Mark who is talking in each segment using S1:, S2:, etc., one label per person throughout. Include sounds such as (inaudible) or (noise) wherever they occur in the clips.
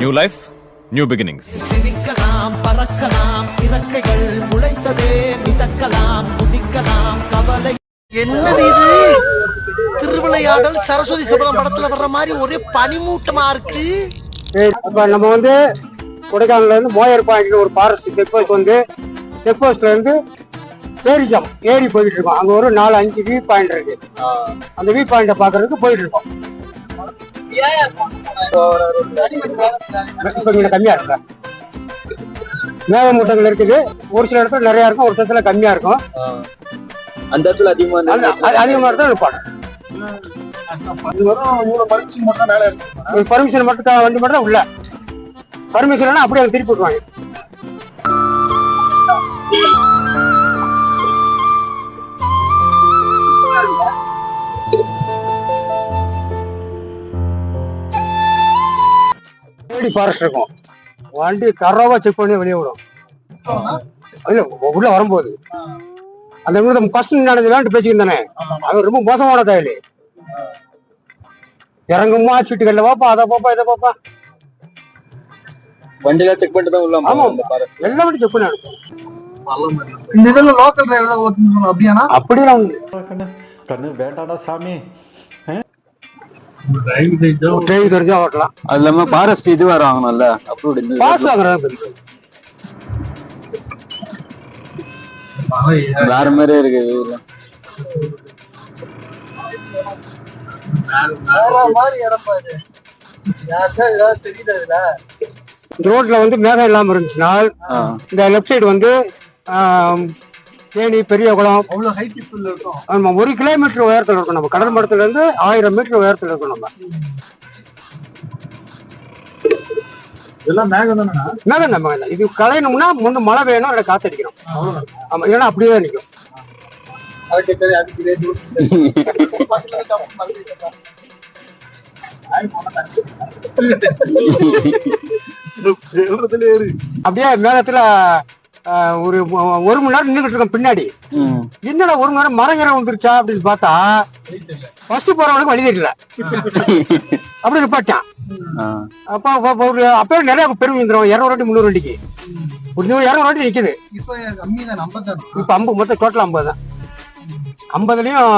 S1: New life new beginnings
S2: சிரிக்கலாம் பறக்கலாம் இறக்கைகள் முளைத்ததே மிதக்கலாம் குதிக்கலாம் கவலை. என்னது இது? திருவிளையாடல் சரஸ்வதி சபதம் படத்துல வர்ற மாதிரி ஒரே பனிமூட்டமா இருக்கு.
S3: அப்ப நம்ம வந்து கொடைக்கானல்ல இருந்து மோயர் பாயிண்ட் ஒரு ஃபாரஸ்ட் செக் போஸ்ட் வந்து செக் போஸ்ட்ல இருந்து பேரிஜம் ஏரி போயிட்டு இருக்கோம். அங்க ஒரு நாலு அஞ்சு வியூ பாயிண்ட் இருக்கு. அந்த வியூ பாயிண்ட பாக்குறதுக்கு போயிட்டு இருக்கோம். இங்க கம்மியா இருக்குல்ல மேகமூட்டங்கள் இருக்குது. ஒரு சில இடத்துல நிறைய இருக்கும் ஒரு சில இடத்துல கம்மியா இருக்கும்.
S4: அந்த இடத்துல அதிகமா
S3: அது அது அதிகமா இருந்தா நிப்பாடும் பர்மிஷன் மட்டும் வண்டி மட்டும் தான் உள்ள. பர்மிஷன் அப்படியே திருப்பி விட்டுருவாங்க. தேடி ஃபாரஸ்ட் இருக்கும். வண்டி தரவா செக் பண்ணி வெளியே விடும். இல்ல உள்ள வரும்போது. அந்த நிமிடம் ஃபர்ஸ்ட் நடந்து வேண்டு பேசிக்கிருந்தானே அவன் ரொம்ப மோசமான தயலு. இறங்குமா சீட்டுகள்ல பாப்பா அதை பாப்பா இதை பாப்பா
S4: வண்டிலாம் செக் பண்ணிட்டு தான் உள்ள
S3: ஆமா.
S4: அந்த ஃபாரஸ்ட்
S3: எல்லா வண்டி செக் பண்ணி அனுப்பும்
S5: இந்த இதுல லோக்கல் டிரைவர் ஓட்டணும் அப்படியானா
S3: அப்படியெல்லாம் உண்டு
S6: கண்ணு கண்ணு வேண்டாடா சாமி.
S3: தெரிஞ்சா ஓட்டலாம்
S4: அது இல்லாம ஃபாரஸ்ட் இது வேற வாங்கணும்ல அப்ரூவ்ட்
S3: பாஸ் வாங்குறது
S4: வேற மாதிரி இருக்கு
S3: ரோட்ல வந்து மேகம் இல்லாம இருந்துச்சுன்னா. இந்த லெஃப்ட் சைடு வந்து தேனி பெரிய குளம்
S5: அவ்வளவு ஹைட் இருக்கும்
S3: நம்ம ஒரு கிலோமீட்டர் உயரத்துல இருக்கும் நம்ம. கடல் மட்டத்துல இருந்து ஆயிரம் மீட்டர் உயரத்துல இருக்கும் நம்ம.
S5: இதெல்லாம் மேகம் தானே?
S3: மேகம் தான் மேகம் தான். இது களையணும்னா முன்ன மழை வேணும் இல்லை காத்தடிக்கணும் ஆமா இல்லைன்னா அப்படியே தான் நிற்கும் அப்படியே மேகத்துல ஒரு ஒரு மணி நேரம் நின்றுகிட்டு இருக்கோம் பின்னாடி. என்னடா ஒரு மணி நேரம் மரம் ஏறம் வந்துருச்சா அப்படின்னு பார்த்தா ஃபர்ஸ்ட் போறவனுக்கு வழி தெரியல. அப்படி நிப்பாட்டான். அப்போ ஒரு அப்பவே நிறைய பெருமை இரநூறு வண்டி முந்நூறு வண்டிக்கு ஒரு நூறு இரநூறு வண்டி நிக்குது.
S5: இப்ப
S3: ஐம்பது மொத்தம் டோட்டல் ஐம்பது தான். ஐம்பதுலயும்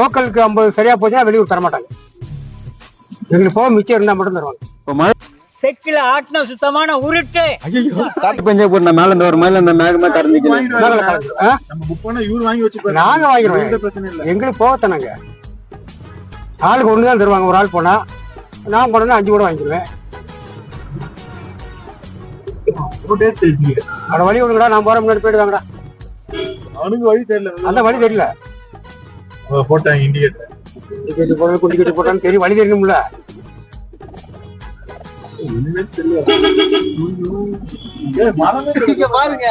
S3: லோக்கலுக்கு ஐம்பது சரியா போச்சுன்னா வெளியூர் தர மாட்டாங்க எங்களுக்கு போக மிச்சம் இருந்தா மட்டும் தருவாங்க.
S7: செக்கில ஆட்டின சுத்தமான உருட்டு.
S4: காத்து பஞ்சா போட்டு மேல இந்த ஒரு மேல இந்த மேகமா.
S3: ஆ?
S5: நம்ம புக் பண்ணா இவரு வாங்கி வச்சு
S3: நாங்க வாங்கிடுவோம்.
S5: எந்த பிரச்சனை இல்ல.
S3: எங்களுக்கு போகத்தானாங்க ஆளுக்கு ஒன்று தான் தருவாங்க. ஒரு ஆள் போனா நான் போனா அஞ்சு கூட வாங்கிடுவேன். அட வழி விடுங்கடா நான் போற முன்னாடி போயிட்டு வாங்கடா.
S5: அவனுக்கு வழி தெரியல.
S3: அந்த வழி தெரியல.
S5: போட்டாங்க இண்டிகேட்டர்.
S3: டிக்கெட் போடுறது குட்டி கட்டி போட்டான்னு தெரியும் வழி தெரியணும்ல.
S5: பாருங்க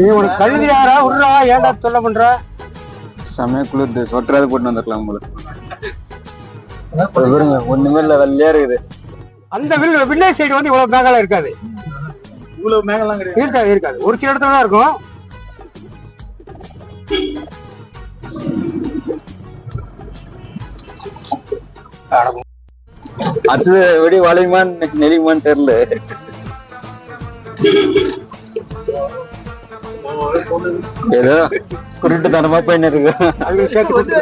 S3: ஏய் உனக்கு கழுது யாரா? விடுறா ஏன்டா தொல்லை பண்ற?
S4: செமையா குளிர்து. சொட்டராது போட்டு வந்துருக்கலாம் உங்களுக்கு. பாருங்க ஒண்ணுமே இல்ல வெள்ளையா இருக்குது.
S3: அந்த வில் வில்லேஜ் சைடு வந்து இவ்வளவு மேகாலா இருக்காது.
S5: இவ்வளவு மேகலாம்
S3: இருக்காது இருக்காது. ஒரு சில இடத்துல தான் இருக்கும்.
S4: அது எப்படி வளையுமான்னு நெளியுமான்னு தெரியல. ஏதோ குருட்டு தனமா போயின்னு இருக்கு.
S3: அதுக்கு சேர்த்து கூட்டி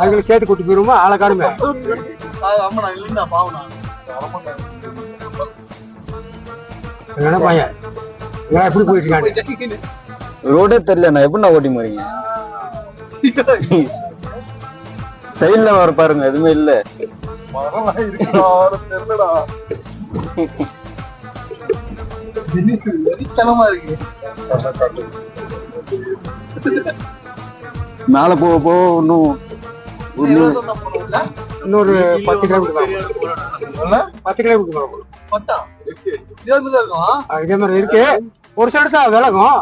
S3: அதுக்கு சேர்த்து கூட்டி போயிருமா ஆளை காணுமே.
S5: ஆமா நான் இல்லைன்னா பாவனா
S3: என்ன பையன்? எப்படி போயிட்டு இருக்காங்க
S4: ரோடே தெரியல. நான் எப்படி நான் ஓட்டி போறீங்க? சைடுல வர பாருங்க. எதுவுமே இல்ல.
S5: மரம்லாம் இருக்குடா தெரியலடா. வெறித்தனமா இருக்கு.
S4: மேல போக போக இன்னும்
S3: இன்னொரு பத்து கிலோமீட்டர். பத்து கிலோமீட்டர்.
S5: பத்தா? இருக்கும்
S3: ஆ, இதே மாதிரி இருக்கு. ஒரு சில இடத்துல விலகும்.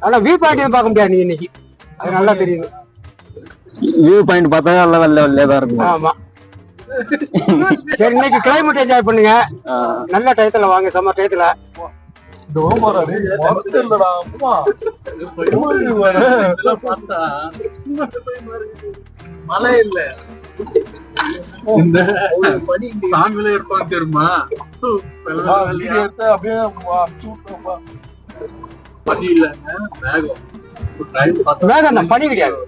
S3: ஆனா வியூ பாயிண்ட் பார்க்க முடியாது நீ இன்னைக்கு. அது நல்லா தெரியுது.
S4: வியூ பாயிண்ட் பார்த்தா எல்லாம் வெள்ளை வெள்ளையா தான் இருக்கும்.
S3: ஆமா. (laughs) சரி இன்னைக்கு கிளைமேட் என்ஜாய் பண்ணுங்க. நல்ல டயத்துல வாங்க சம்மர் டயத்துல
S5: மழை இல்ல. இந்த சாமியில இருப்பாங்க தெரியுமா? அப்படியே. பனி மேகம். பார்த்தா
S3: வேகம் தான் பனி கிடையாது.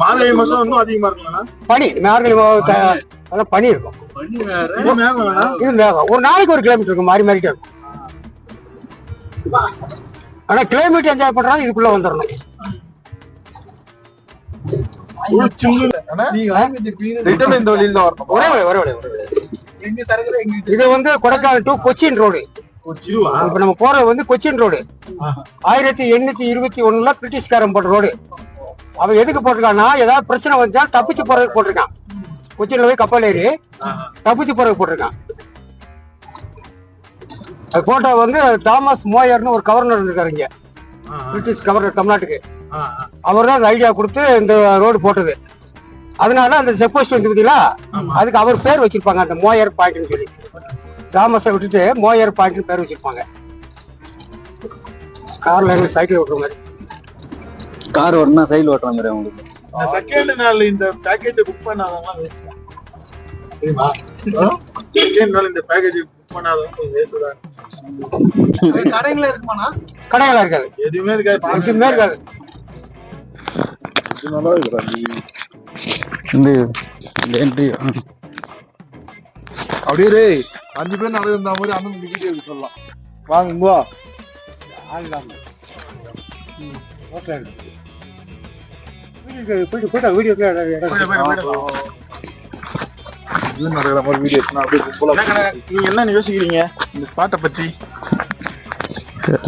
S5: மார்கழி மாசம் இன்னும் அதிகமா இருக்கலாம்
S3: பனி மார்கழி மாதம் பனி. இருக்கும்.
S5: இது மேகம்
S3: ஒரு நாளைக்கு ஒரு கிலோமீட்டர் இருக்கும் மாறி மாறிட்டே இருக்கும். ஆனா கிலோமீட்டர் என்ஜாய் பண்றாங்க இதுக்குள்ள வந்துடணும்.
S5: இந்த வழியில தான் வரணும்.
S3: ஒரே ஒரே ஒரே இது வந்து கொடைக்கானல் டு கொச்சின் ரோடு இப்ப நம்ம போறது வந்து கொச்சின் ரோடு ஆயிரத்தி எண்ணூத்தி இருபத்தி ஒண்ணுல பிரிட்டிஷ்காரன் போட்ட ரோடு அவன் எதுக்கு போட்டிருக்கான்னா ஏதாவது பிரச்சனை வந்தா தப்பிச்சு போறதுக்கு போட்டிருக்கான். கொச்சின்ல போய் கப்பல் ஏறி தப்பிச்சு போறதுக்கு போட்டிருக்கான். அது போட்டோ வந்து தாமஸ் மோயர்னு ஒரு கவர்னர் இருக்காரு இங்க. பிரிட்டிஷ் கவர்னர் தமிழ்நாட்டுக்கு. அவர் தான் ஐடியா கொடுத்து இந்த ரோடு போட்டது. அதனால அந்த செக் போஸ்ட் வந்து பார்த்தீங்களா அதுக்கு அவர் பேர் வச்சிருப்பாங்க அந்த மோயர் பாயிண்ட்னு சொல்லி. தாமஸை விட்டுட்டு மோயர் பாயிண்ட்னு பேர் வச்சிருப்பாங்க. கார்ல சைக்கிள் ஓட்டுற மாதிரி.
S4: கார் ஓட்டினா சைக்கிள் ஓட்டுற மாதிரி அவங்களுக்கு.
S5: இந்த செகண்ட் நாள் இந்த பேக்கேஜ் புக் பண்ணாதவங்க வேஸ்ட் தெரியுமா? செகண்ட் நாள் இந்த பேக்கேஜ் புக் பண்ணாதவங்க வேஸ்ட் தான்.
S2: கடைங்கள இருக்குமாண்ணா?
S3: கடைகளா இருக்காது.
S5: எதுவுமே இருக்காது.
S3: எதுவுமே இருக்காது.
S4: இந்த இந்த என்ட்ரி
S5: அப்படியே டேய், அஞ்சு பேர் நடந்து இருந்த மாதிரி அந்த வீடியோ சொல்லலாம். வாங்க இங்க வா.
S3: போயிட்டு போயிட்டு வீடியோ
S5: இது நடக்கிற மாதிரி வீடியோ எடுத்துனா அப்படியே கும்பலா நீங்க என்ன யோசிக்கிறீங்க இந்த ஸ்பாட்டை பத்தி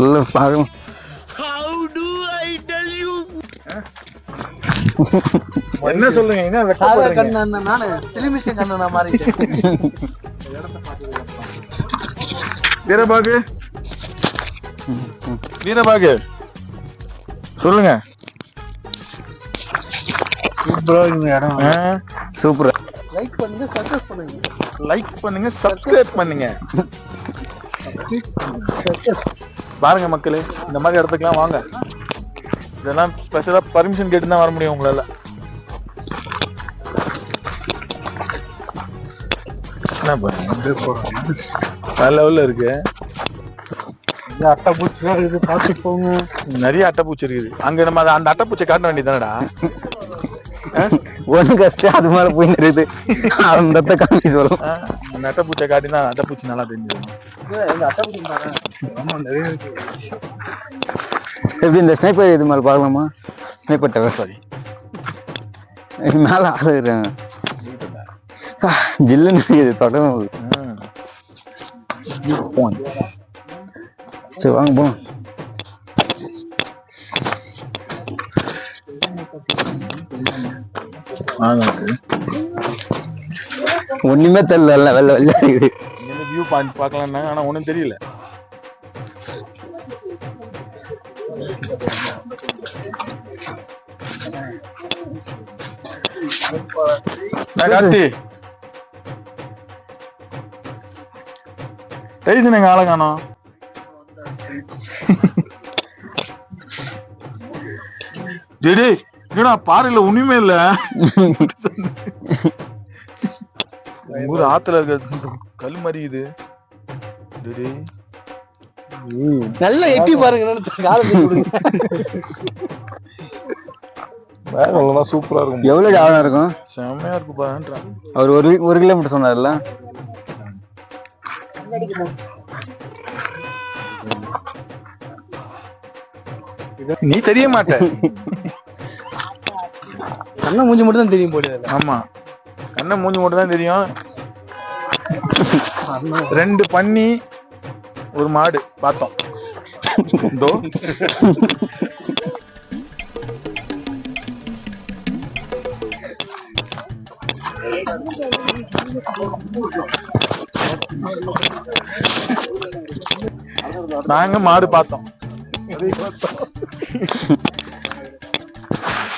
S4: எல்லாம் பார்க்கணும்
S5: என்ன சொல்லுங்க என்ன
S2: சாதா
S5: வெட்டப்படுறீங்க
S2: கண்ணு நானு சிலிமிஷன் கண்ணு நான் மாறிட்டேன்
S5: வீரபாகு. வீரபாகு. சொல்லுங்க.
S4: சூப்பர்.
S2: லைக் பண்ணுங்க சக்சஸ் பண்ணுங்க.
S5: லைக் பண்ணுங்க சப்ஸ்கிரைப் பண்ணுங்க. பாருங்க மக்களே இந்த மாதிரி இடத்துக்குலாம் வாங்க. இதெல்லாம் ஸ்பெஷலா பர்மிஷன் கேட்டு தான் வர முடியும் உங்களால. என்ன பாருங்க வேற லெவல்ல இருக்கு.
S3: அட்டைப்பூச்சி இது பார்த்து போங்க.
S5: நிறைய அட்டைப்பூச்சி இருக்குது. அங்க நம்ம அந்த- அந்த அட்டைப்பூச்சி காட்ட வேண்டியதானடா
S4: ஒண்ணு கஷ்டம் அது மேல போய் நிறுது அந்த இடத்த காமி சொல்லும்
S5: அந்த அட்டைப்பூச்சை காட்டி தான் அட்டைப்பூச்சி நல்லா தெரிஞ்சது.
S4: எப்படி இந்த ஸ்னைப்பர் இது மேல பார்க்கலாமா? ஸ்னைப்பர் டவர் சாரி மேல ஆளு இருக்காங்க ஆ, ஜில்லுன்னு இருக்குது தொடரும் சரி வாங்க போலாம். ஒண்ணுமே தெரியல வெள்ள வெள்ள இருக்குது
S5: இங்க வியூ பாயிண்ட் பார்க்கலாம்னா ஆனா ஒண்ணும் தெரியல. கார்த்தி. டைசன் எங்க ஆளை காணோம்? டேய். என்னடா பாறையில ஒண்ணுமே இல்ல? ஊர் ஆத்துல இருக்க கல் மாதிரி இது டேய், டேய்.
S2: நல்லா எட்டி பாருங்க
S5: சூப்பரா இருக்கும்.
S4: எவ்வளவு ஆழம் இருக்கும்?
S5: செம்மையா இருக்கு பாருன்றான்
S4: அவர் ஒரு ஒரு கிலோமீட்டர் சொன்னார்ல?
S5: நீ தெரிய மாட்ட.
S2: கண்ணை மூஞ்சி மட்டும் தான் தெரியும் போல
S5: ஆமா. கண்ணை மூஞ்சி மட்டும் தான் தெரியும். ரெண்டு பன்னி ஒரு மாடு பார்த்தோம். இதோ. நாங்க மாடு பார்த்தோம்.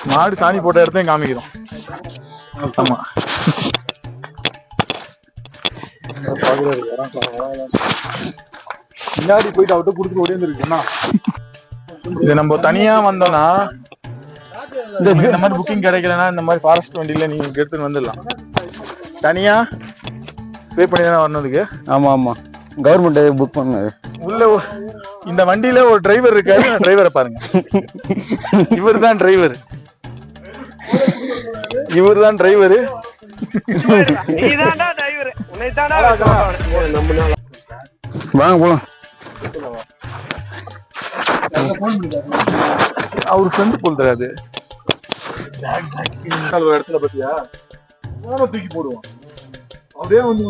S5: மாடு சாணி போட்ட இடத்தையும் காமிக்கிறோம். ஆமா.
S6: பின்னாடி போயிட்டு அவர்கிட்ட கொடுத்துட்டு ஓடி வந்துருக்குண்ணா
S5: இது நம்ம தனியா வந்தோம்னா இந்த மாதிரி புக்கிங் கிடைக்கலன்னா இந்த மாதிரி ஃபாரஸ்ட் வண்டியில நீங்க எடுத்துட்டு வந்துடலாம். தனியா பே பண்ணி தானே வரணுதுக்கு
S4: ஆமா ஆமா. கவர்மெண்ட் புக் பண்ணது
S5: உள்ள இந்த வண்டியில ஒரு டிரைவர் இருக்காரு டிரைவரை பாருங்க. இவர் தான் டிரைவர் இவர் தான் டிரைவர்
S4: வாங்க போலாம்.
S5: அவர் ஃப்ரெண்டு போல் தராது ஒரு இடத்துல பாத்தியா? தூக்கி போடுவான். அப்படியே வந்து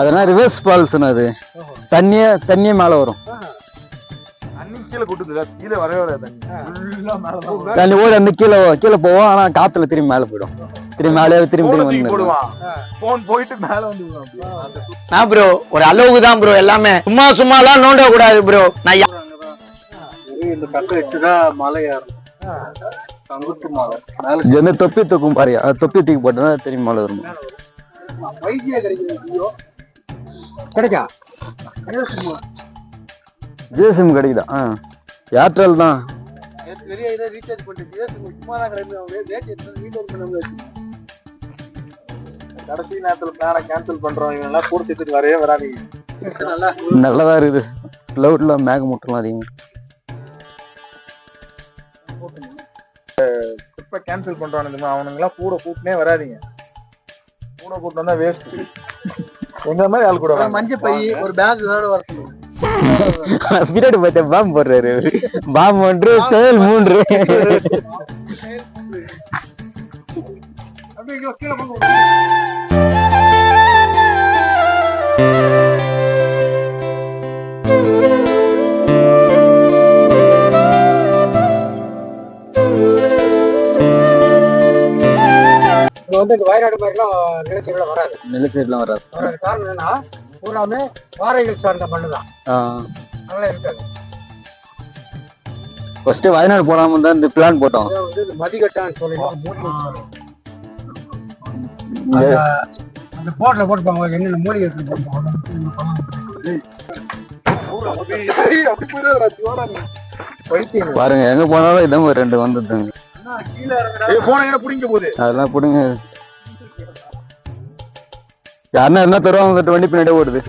S4: அதெல்லாம் ரிவர்ஸ் ஃபால்ஸ் அது தண்ணியே தண்ணியே மேல வரும்.
S5: அன்னைக்கு கீழே கொட்டுது கீழே வரவே வராது. தண்ணி
S4: ஓடி அந்த கீழே கீழே போவோம். ஆனா காத்துல திரும்பி மேல போயிடும். திரும்பி மேலே திரும்பி திரும்பி
S5: போடுவான் போன் போயிட்டு மேல வந்து.
S7: நான் ப்ரோ ஒரு அளவுக்கு தான் ப்ரோ எல்லாமே. சும்மா சும்மாலாம் நோண்ட கூடாது ப்ரோ நான்
S2: இந்த கட்டை வச்சுதான் மலை
S4: தொப்பி தூக்கும் பாரு தொப்பி தூக்கி போட்டா திரும்பி மேல வரும்.
S3: கிடைக்கும்
S4: ஜிஎஸ்எம் கிடைக்குதா? ஆ. ஏர்டெல் தான்.
S2: இதை ரீசார்ஜ் பண்ணிட்டு சும்மா தான்
S5: கடைசி நேரத்துல பிளான கேன்சல் பண்றோம். இவங்க எல்லாம் கூட சேர்த்துட்டு வரவே வராதீங்க. (laughs)
S2: நல்லா
S4: நல்லதா இருக்குது. கிளவுட்ல மேகமூட்டம்லாம் அதிகம்.
S5: இப்ப கேன்சல் பண்றானுங்க அவனுங்க எல்லாம் கூட கூட்டினே வராதீங்க. கூட கூட்டு வந்தா வேஸ்ட் (laughs) எங்க மாதிரி ஆள் கூட.
S2: மஞ்சள் பை ஒரு பேக் இதோட வரணும் (laughs)
S4: பின்னாடி பார்த்தா பாம்பு போடுறாரு. பாம்பு ஒன்று செயல் மூன்று.
S3: வந்து இந்த வயநாடு மாதிரிலாம் நிலச்சரிவுல வராது.
S4: நிலச்சேரிலாம் வராது.
S3: வராது. காரணம் என்னன்னா பூராமே பாறைகள் சார்ந்த மண்ணு தான் அதெல்லாம் இருக்காது.
S4: ஃபர்ஸ்ட் வயநாடு போலாம தான் இந்த பிளான் போட்டோம்.
S3: வந்து சொல்லுவாங்க.
S4: இங்க
S3: அந்த போர்ட்ல போட்டுப்பாங்க. என்னென்ன மூலிகை இருக்கு போட்டுப்பாங்க.
S4: பாருங்க எங்க போனாலும் இதான் ரெண்டு வந்துதுங்க
S5: ஏய், போன புடிங்க போகுது
S4: அதெல்லாம் பிடுங்க. யாருன்னா என்ன தருவாங்க வண்டி பின்னாடியே ஓடுது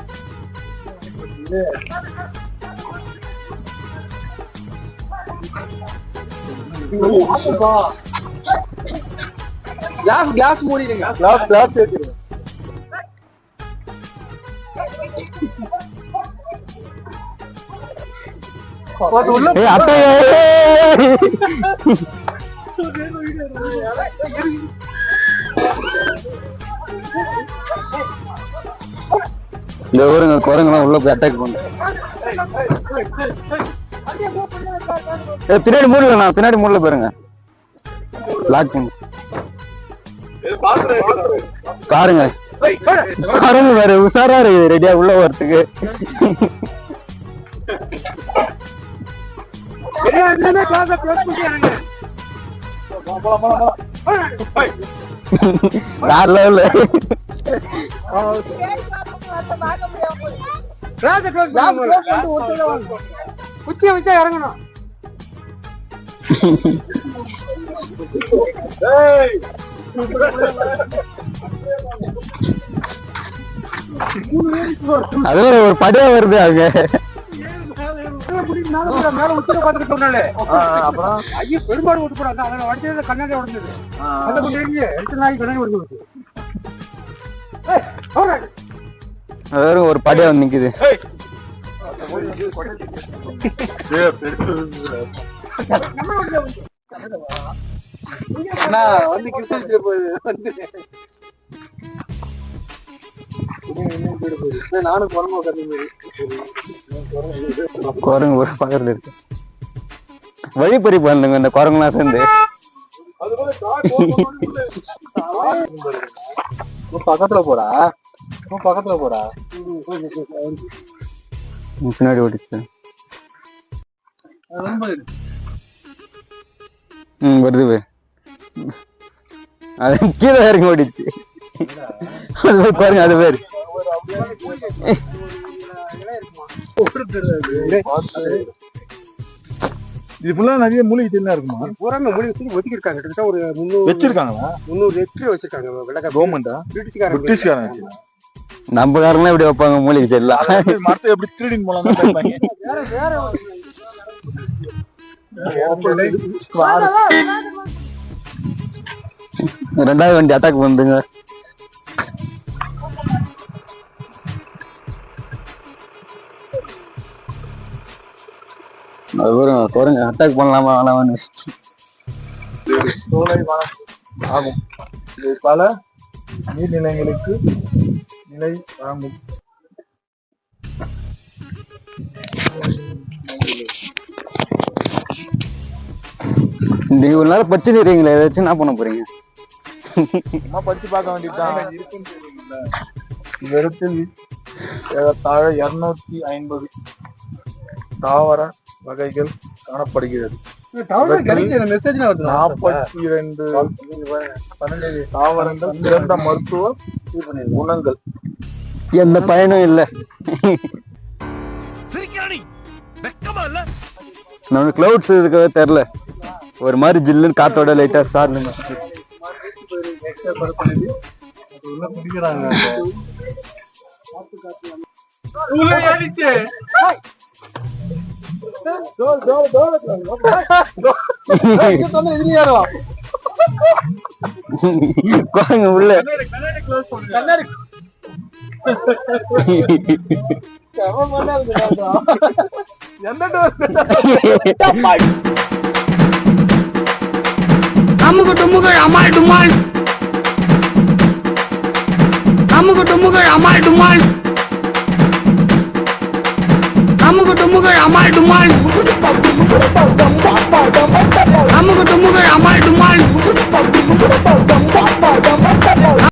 S2: கிளாஸ் கிளாஸ் மூடிடுங்க
S5: கிளாஸ்
S4: இந்த ஊருங்க குரங்கெல்லாம் உள்ள போய் அட்டாக் பண்ணு. பின்னாடி மூடல பின்னாடி மூடல பாருங்க. லாக் பண்ணு. பாருங்க. பாருங்க வேற உஷாரா இருக்குது ரெடியா உள்ள வரதுக்கு வேற லெவல்ல
S3: கிளாஸை
S2: கிளாஸ் வாங்க.
S3: உச்சியை வச்சா இறங்கணும்.
S4: அது ஒரு படியா வருது அங்க.
S3: போடா, மேல உச்சியில பார்த்துட்டு சொன்னாலே
S5: அப்புறம்?
S3: ஐயோ பெரும்பாடு விட்டு போடாது. அவனை வடிச்சது கண்ணாடி உடஞ்சது. அந்த குட்டி எங்க எட்டு நாளைக்கு கண்ணாடி உடஞ்சு
S4: ஒரு படியா வந்து நிக்குது.
S2: அண்ணா வந்து போகுது வந்து நானும்
S4: குரங்கு ஒரு பக்கத்துல இருக்கு. வழிப்பறி பண்ணுங்க இந்த குரங்குலாம் சேர்ந்து.
S2: பக்கத்துல போடா. பக்கத்துல போடா.
S4: பின்னாடி ஓடிச்சு. ம் வருது. அது கீழே இறங்கி ஓடிச்சு. அது போய் குரங்கு அது பேர்
S5: இது ஃபுல்லா நிறைய மூலிகை செடிலாம் இருக்குமா?
S3: பூராமே மொழி வச்சு ஒதுக்கி இருக்காங்க கிட்டத்தட்ட ஒரு முந்நூறு
S5: வச்சிருக்காங்களா?
S3: முந்நூறு ஹெக்டர் வச்சிருக்காங்க. வெள்ளக்கார
S5: கவர்மெண்டா
S3: பிரிட்டிஷ்காரங்க
S5: பிரிட்டிஷ்காரன் வச்சு
S4: நம்ம காரணம் இப்படி வைப்பாங்க மூலிகை செடிலாம்.
S5: மரத்தை எப்படி தான் பார்ப்பாங்க
S3: வேற வேற
S4: ரெண்டாவது வண்டி அட்டாக் பண்ணுங்க அதுக்கப்புறம் குரங்கு அட்டாக் பண்ணலாமா வேணாமான்னு
S5: சோலை வனம் ஆகும் இது பல நீர்நிலைகளுக்கு நிலை வழங்கும்
S4: இந்த இவ்வளவு நேரம் பச்சு நிறீங்களே ஏதாச்சும் என்ன பண்ண போறீங்க
S5: சும்மா படிச்சு பார்க்க வேண்டியதுதான் இந்த இடத்தில் ஏறத்தாழ இருநூத்தி ஐம்பது தாவர வகைகள் காணப்படுகிறது. நாற்பத்தி இரண்டு பன்னெண்டு தாவரங்கள் சிறந்த மருத்துவ குணங்கள்.
S4: எந்த பயனும் இல்ல. நம்ம கிளவுட்ஸ் இருக்கவே தெரியல. ஒரு மாதிரி ஜில்லுன்னு காத்தோட லைட்டா சார்லுங்க
S2: குடிக்கிறாங்க
S4: குரங்கு உள்ள
S7: அமுகு டுமுகள் அமால் டுமால். அமுகு அமுக்கு டுமுகள் அமால் டுமால். அமுக்கு டுமுகள் அமால் டுமால்.